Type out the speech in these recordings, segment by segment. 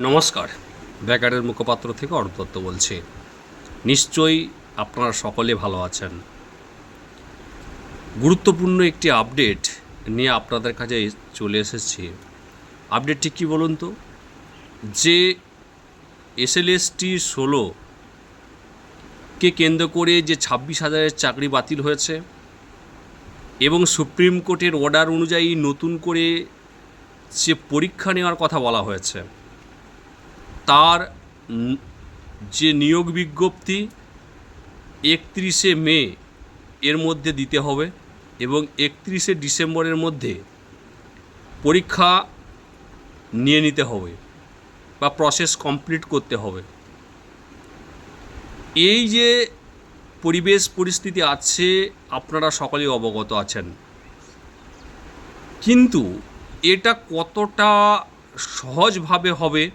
নমস্কার। ব্যাকারের মুখপাত্র থেকে অরূপ দত্ত বলছি। নিশ্চয়ই আপনারা সকলে ভালো আছেন। গুরুত্বপূর্ণ একটি আপডেট নিয়ে আপনাদের কাছে চলে এসেছি। আপডেটটি কী বলুন তো? যে এসএলএসটি ষোলো কে কেন্দ্র করে যে ছাব্বিশ হাজারের চাকরি বাতিল হয়েছে এবং সুপ্রিম কোর্টের অর্ডার অনুযায়ী নতুন করে যে পরীক্ষা নেওয়ার কথা বলা হয়েছে তার যে নিয়োগ বিজ্ঞপ্তি একত্রিশে মে এর মধ্যে দিতে হবে এবং একত্রিশে ডিসেম্বরের মধ্যে পরীক্ষা নিয়ে নিতে হবে বা প্রসেস কমপ্লিট করতে হবে। এই যে পরিবেশ পরিস্থিতি আছে, আপনারা সকলেই অবগত আছেন। কিন্তু এটা কতটা সহজভাবে হবে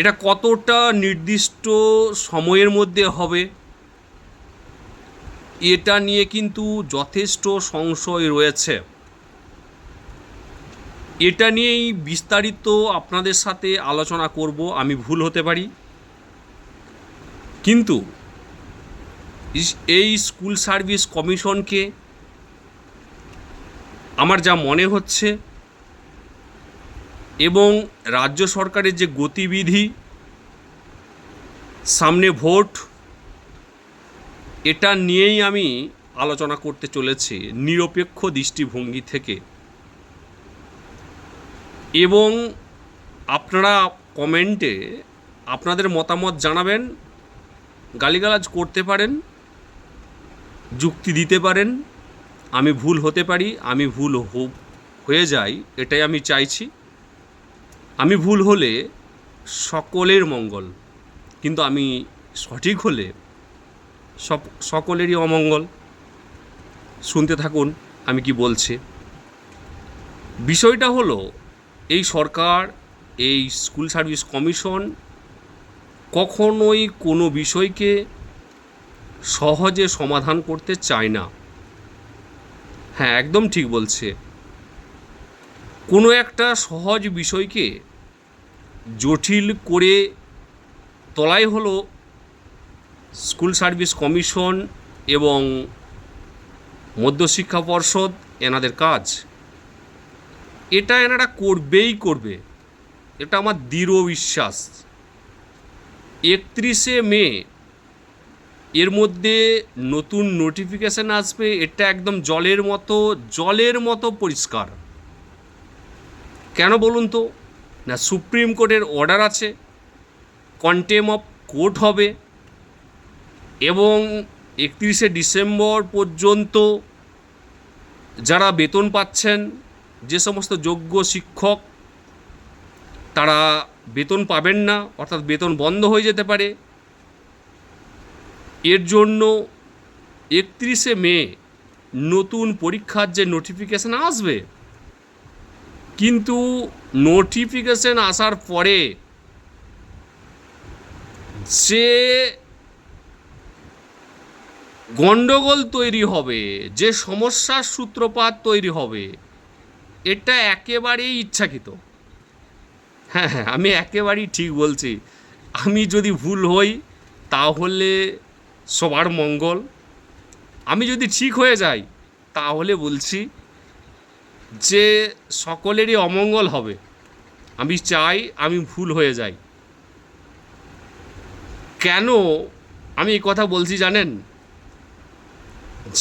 এটা কতটা নির্দিষ্ট সময়ের মধ্যে হবে? এটা নিয়ে কিন্তু যথেষ্ট সংশয় রয়েছে। এটা নিয়েই বিস্তারিত আপনাদের সাথে আলোচনা করব, আমি ভুল হতে পারি। কিন্তু এই স্কুল সার্ভিস কমিশনকে আমার যা মনে হচ্ছে এবং রাজ্য সরকারের যে গতিবিধি, সামনে ভোট, এটা নিয়েই আমি আলোচনা করতে চলেছি নিরপেক্ষ দৃষ্টিভঙ্গি থেকে। এবং আপনারা কমেন্টে আপনাদের মতামত জানাবেন, গালিগালাজ করতে পারেন, যুক্তি দিতে পারেন, আমি ভুল হতে পারি, আমি ভুল হয়ে যাই, এটাই আমি চাইছি। আমি ভুল হলে সকলের মঙ্গল, কিন্তু আমি সঠিক হলে সক- সকলেরই অমঙ্গল। শুনতে থাকুন, আমি কি বলছি। বিষয়টা হলো, এই সরকার, এই স্কুল সার্ভিস কমিশন কখনোই কোনো বিষয়কে সহজে সমাধান করতে চায় না। হ্যাঁ একদম ঠিক বলছে। কোনো একটা সহজ বিষয়কে জটিল করে তোলাই হলো স্কুল সার্ভিস কমিশন এবং মধ্যশিক্ষা পর্ষদ এনাদের কাজ। এটা এনারা করবেই করবে। এটা আমার দৃঢ় বিশ্বাস। একত্রিশে মে এর মধ্যে নতুন নোটিফিকেশান আসবে। এটা একদম জলের মতো জলের মতো পরিষ্কার। কেন বলুন তো? না, সুপ্রিম কোর্টের অর্ডার আছে, কন্টেম অফ কোর্ট হবে, এবং একত্রিশে ডিসেম্বর পর্যন্ত যারা বেতন পাচ্ছেন, যে সমস্ত যোগ্য শিক্ষক, তারা বেতন পাবেন না, অর্থাৎ বেতন বন্ধ হয়ে যেতে পারে। এর জন্য একত্রিশে মে নতুন পরীক্ষার যে নোটিফিকেশান আসবে কিন্তু নোটিফিকেশন আসার পরে যে গণ্ডগোল তৈরি হবে, যে সমস্যার সূত্রপাত তৈরি হবে, এটা একেবারেই ইচ্ছাকৃত। হ্যাঁ হ্যাঁ আমি একেবারেই ঠিক বলছি। আমি যদি ভুল হই, তাহলে সবার মঙ্গল। আমি যদি ঠিক হয়ে যাই, তাহলে বলছি যে সকলেরই অমঙ্গল হবে, আমি চাই আমি ভুল হয়ে যাই। কেন আমি এই কথা বলছি জানেন?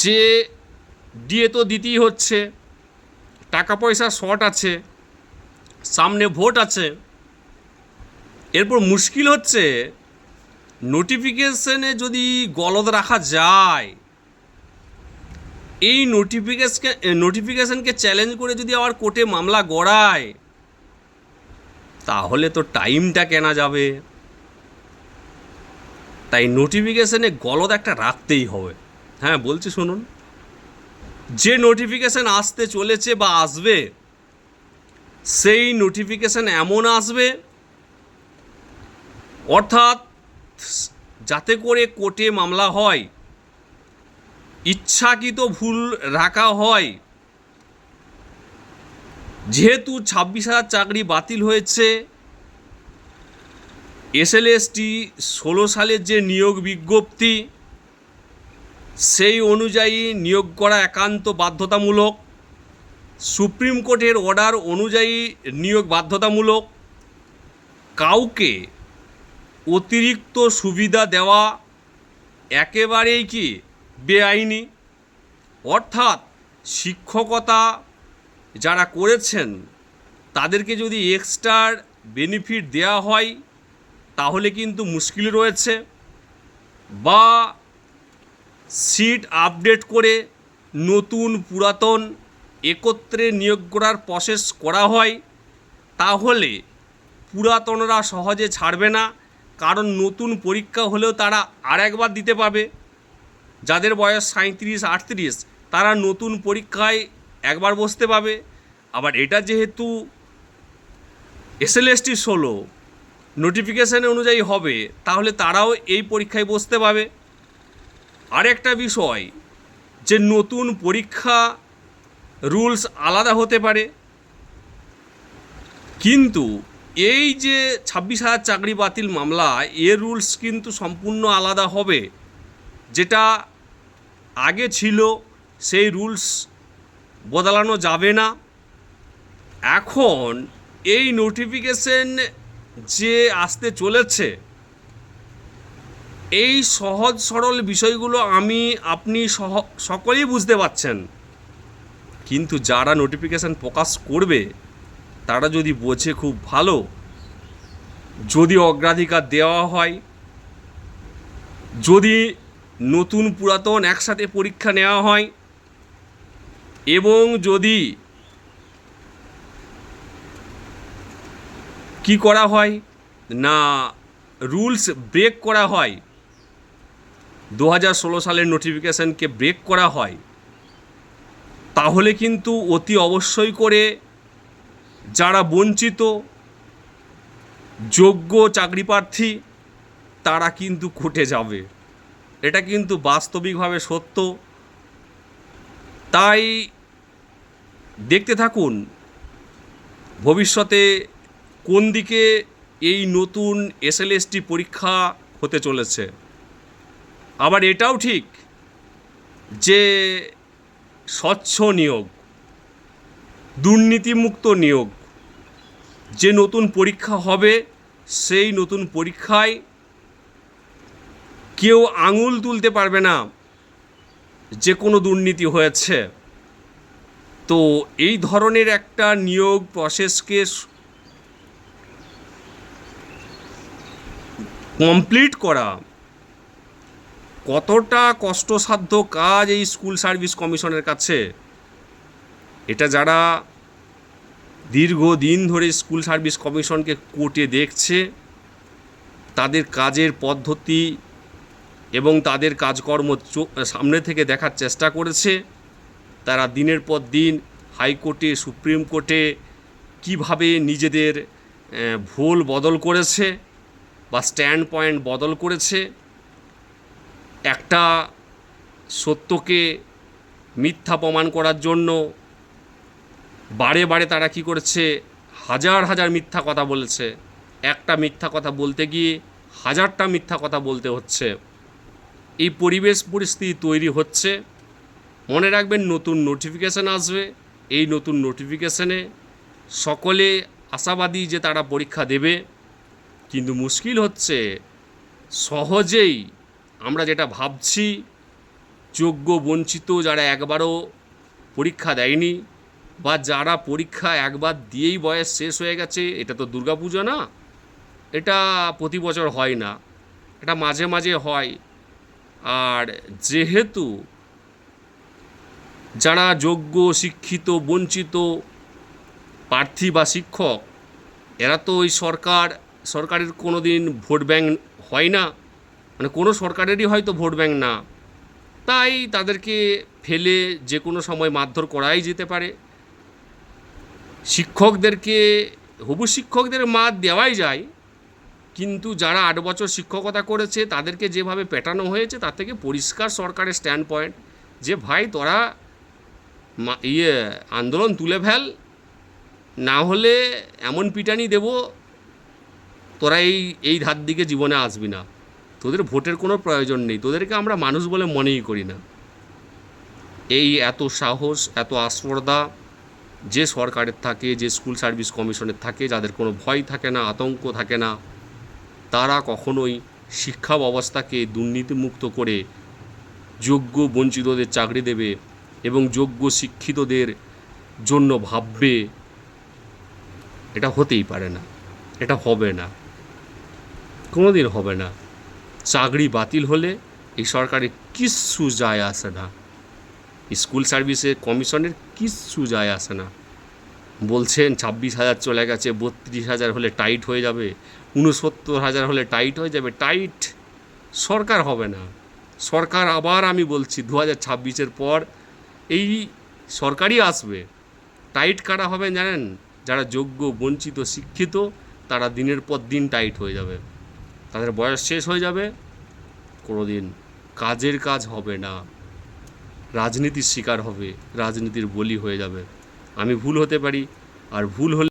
যে দিয়ে তো দিতেই হচ্ছে টাকা পয়সা শর্ট আছে, সামনে ভোট আছে, এরপর মুশকিল হচ্ছে নোটিফিকেশনে যদি গলদ রাখা যায় এই নোটিফিকেশন নোটিফিকেশনকে চ্যালেঞ্জ করে যদি আবার কোর্টে মামলা গড়ায়, তাহলে তো টাইমটা কেনা যাবে। তাই নোটিফিকেশনে গলদ একটা রাখতেই হবে। হ্যাঁ বলছি শুনুন। যে নোটিফিকেশন আসতে চলেছে বা আসবে, সেই নোটিফিকেশন এমন আসবে, অর্থাৎ, যাতে করে কোর্টে মামলা হয় ইচ্ছাকৃত ভুল রাখা হয়। যেহেতু ছাব্বিশ হাজার চাকরি বাতিল হয়েছে এসএলএসটি ষোলো সালের যে নিয়োগ বিজ্ঞপ্তি, সেই অনুযায়ী নিয়োগ করা একান্ত বাধ্যতামূলক। সুপ্রিম কোর্টের অর্ডার অনুযায়ী নিয়োগ বাধ্যতামূলক। কাউকে অতিরিক্ত সুবিধা দেওয়া একেবারেই কি বেআইনি। অর্থাৎ শিক্ষকতা যারা করেছেন, তাদেরকে যদি এক্সট্রা বেনিফিট দেওয়া হয়, তাহলে কিন্তু মুশকিল রয়েছে। বা সিট আপডেট করে নতুন পুরাতন একত্রে নিয়োগ করার প্রসেস করা হয়, তাহলে পুরাতনরা সহজে ছাড়বে না। কারণ নতুন পরীক্ষা হলেও তারা আর একবার দিতে পাবে যাদের বয়স সাঁত্রিশ আটত্রিশ, তারা নতুন পরীক্ষায় একবার বসতে পাবে। আবার এটা যেহেতু এসএলএসটি ষোলো নোটিফিকেশান অনুযায়ী হবে, তাহলে তারাও এই পরীক্ষায় বসতে পাবে। আরেকটা বিষয়, যে নতুন পরীক্ষা রুলস আলাদা হতে পারে। কিন্তু এই যে ছাব্বিশ হাজার চাকরি বাতিল মামলা এর রুলস কিন্তু সম্পূর্ণ আলাদা হবে, যেটা আগে ছিল সেই রুলস বদলানো যাবে না। এখন এই নোটিফিকেশন যে আসতে চলেছে, এই সহজ সরল বিষয়গুলো আমি, আপনি সহ, সকলেই বুঝতে পারছেন। কিন্তু যারা নোটিফিকেশান প্রকাশ করবে, তারা যদি বোঝে খুব ভালো, যদি অগ্রাধিকার দেওয়া হয়, যদি নতুন পুরাতন একসাথে পরীক্ষা নেওয়া হয় এবং যদি কি করা হয়? না, রুলস ব্রেক করা হয়। দু হাজার ষোলো সালের নোটিফিকেশানকে ব্রেক করা হয়। তাহলে কিন্তু অতি অবশ্যই করে যারা বঞ্চিত, যোগ্য চাকরি প্রার্থী, তারা কিন্তু খুঁটে যাবে। এটা কিন্তু বাস্তবিকভাবে সত্য। তাই দেখতে থাকুন, ভবিষ্যতে কোন দিকে এই নতুন এসএলএসটি পরীক্ষা হতে চলেছে। আবার এটাও ঠিক যে স্বচ্ছ নিয়োগ, দুর্নীতিমুক্ত নিয়োগ, যে নতুন পরীক্ষা হবে, সেই নতুন পরীক্ষায় কেউ আঙুল তুলতে পারবে না। যে কোনো দুর্নীতি হয়েছে। তো এই ধরনের একটা নিয়োগ প্রসেসকে কমপ্লিট করা কতটা কষ্টসাধ্য কাজ এই স্কুল সার্ভিস কমিশনের কাছে? এটা যারা দীর্ঘদিন ধরে স্কুল সার্ভিস কমিশনকে কোর্টে দেখছে, তাদের কাজের পদ্ধতি এবং তাদের কাজকর্ম সামনে থেকে দেখার চেষ্টা করেছে। তারা দিনের পর দিন হাইকোর্টে, সুপ্রিম কোর্টে কীভাবে নিজেদের ভুল বদল করেছে বা স্ট্যান্ড পয়েন্ট বদল করেছে, একটা সত্যকে মিথ্যা প্রমাণ করার জন্য বারে বারে তারা কি করেছে, হাজার হাজার মিথ্যা কথা বলেছে। একটা মিথ্যা কথা বলতে গিয়ে হাজারটা মিথ্যা কথা বলতে হচ্ছে। এই পরিবেশ পরিস্থিতি তৈরি হচ্ছে। মনে রাখবেন নতুন নোটিফিকেশান আসবে। এই নতুন নোটিফিকেশানে সকলে আশাবাদী যে তারা পরীক্ষা দেবে। কিন্তু মুশকিল হচ্ছে, সহজেই আমরা যেটা ভাবছি, যোগ্য, বঞ্চিত যারা একবারও পরীক্ষা দেয়নি বা যারা পরীক্ষা একবার দিয়েই বয়স শেষ হয়ে গেছে, এটা তো দুর্গাপুজো না। এটা প্রতি বছর হয় না। এটা মাঝে মাঝে হয়। আর যেহেতু যারা যোগ্য, শিক্ষিত, বঞ্চিত প্রার্থী বা শিক্ষক, এরা তো ওই সরকার, সরকারের কোনো দিন ভোট ব্যাংক হয় না। মানে কোনো সরকারেরই হয়তো ভোট ব্যাংক না। তাই তাদেরকে ফেলে যে কোনো সময় মারধর করাই যেতে পারে। শিক্ষকদেরকে, হবু শিক্ষকদের মার দেওয়াই যায়। কিন্তু যারা আট বছর শিক্ষকতা করেছে, তাদেরকে যেভাবে পেটানো হয়েছে, তার থেকে পরিষ্কার সরকারের স্ট্যান্ড পয়েন্ট যে ভাই, তোরা ইয়ে আন্দোলন তুলে ফেল, না হলে এমন পিটানি দেব, তোরা এই এই ধার দিকে জীবনে আসবি না। তোদের ভোটের কোনো প্রয়োজন নেই। তোদেরকে আমরা মানুষ বলে মনেই করি না। এই এত সাহস, এত আস্পর্ধা যে সরকারের থাকে, যে স্কুল সার্ভিস কমিশনের থাকে, যাদের কোনো ভয় থাকে না, আতঙ্ক থাকে না তারা কখনোই শিক্ষা ব্যবস্থাকে দুর্নীতিমুক্ত করে যোগ্য বঞ্চিতদের চাকরি দেবে এবং যোগ্য শিক্ষিতদের জন্য ভাববে, এটা হতেই পারে না, এটা হবে না কোনো দিন হবে না। চাকরি বাতিল হলে এই সরকারের কিচ্ছু যায় আসে না, স্কুল সার্ভিসের কমিশনের কিচ্ছু যায় আসে না। বলছেন ছাব্বিশ হাজার চলে গেছে, বত্রিশ হাজার হলে টাইট হয়ে যাবে উনসত্তর হাজার হলে টাইট হয়ে যাবে। টাইট সরকার হবে না। সরকার আবার আমি বলছি, দু হাজার ছাব্বিশের পর এই সরকারই আসবে। টাইট কারা হবে জানেন? যারা যোগ্য, বঞ্চিত, শিক্ষিত, তারা দিনের পর দিন টাইট হয়ে যাবে। তাদের বয়স শেষ হয়ে যাবে। কোনো দিন কাজের কাজ হবে না। রাজনীতির শিকার হবে। রাজনীতির বলি হয়ে যাবে। আমি ভুল হতে পারি। আর ভুল হলে